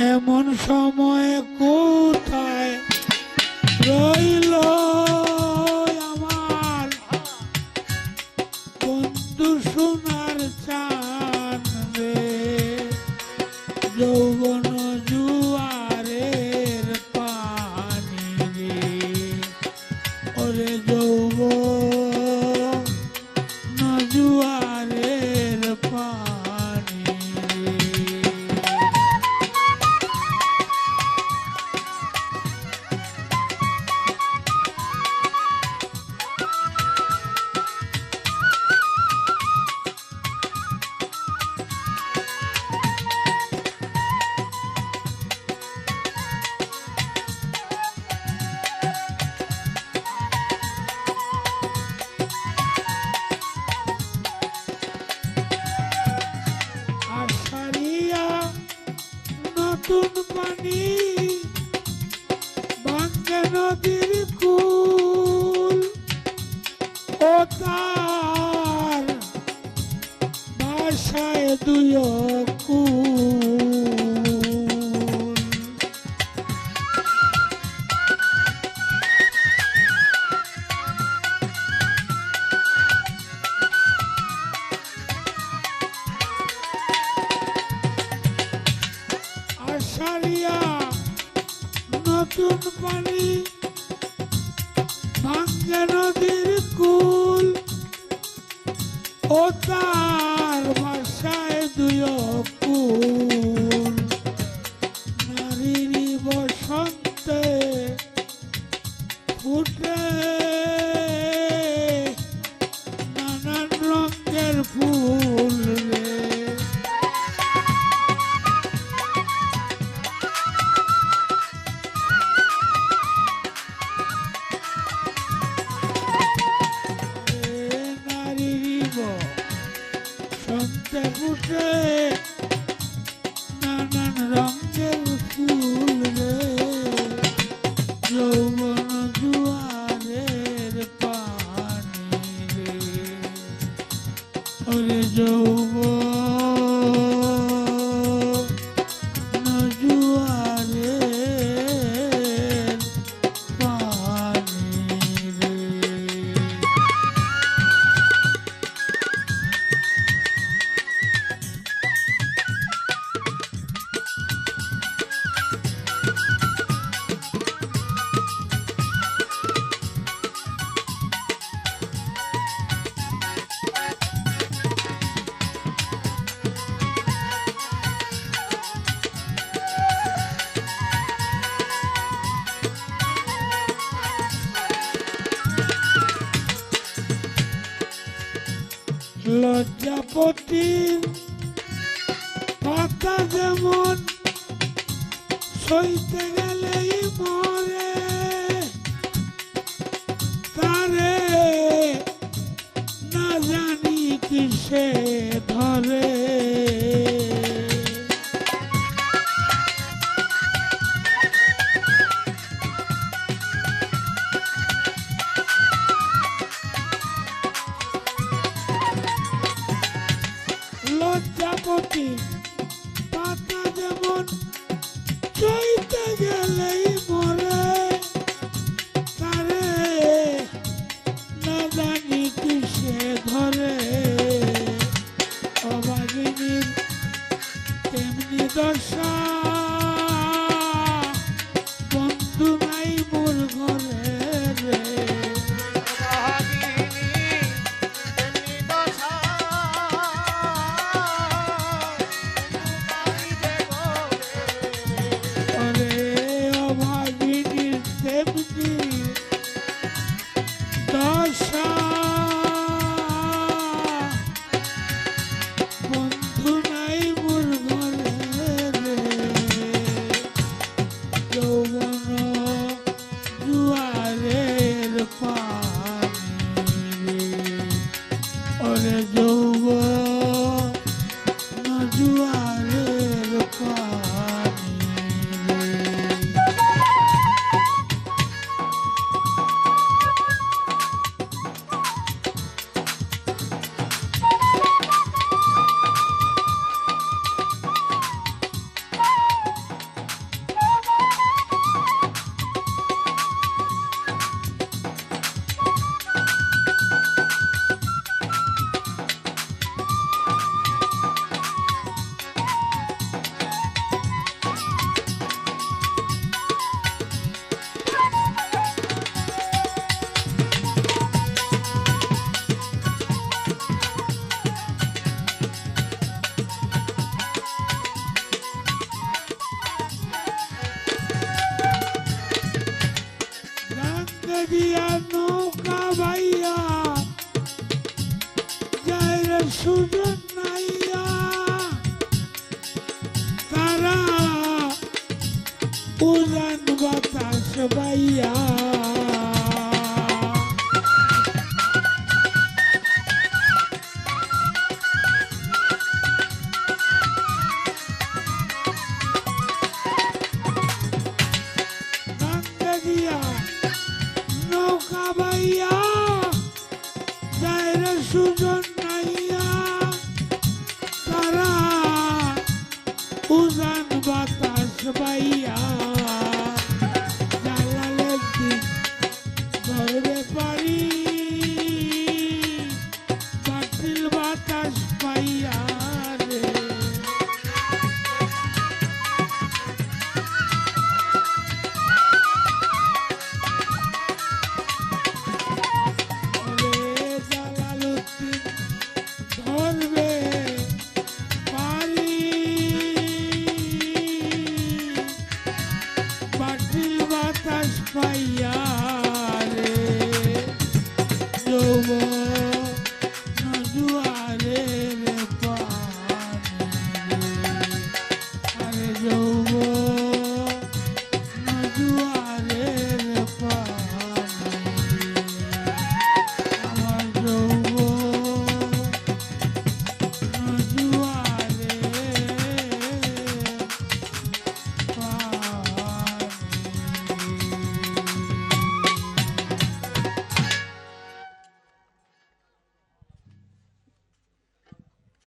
এমন সময় কোথায় রইল আমার বন্ধু সোনার চান রে? নতুন পানি ভাঙ্গে নদীর কুল। ও তার ভাষায় দুই ফুটে নানান রঙের ফুল রে। যৌবন জুয়ারের পানি রে। ওরে যৌবন লজ্জাপতির পাতা যেমন সইতে তেমনি দশা? Jojo. দিয়া নৌকা ভাইয়া যায় রে সুজন নাইয়া তারা উজান বাতাস বাইয়া যায়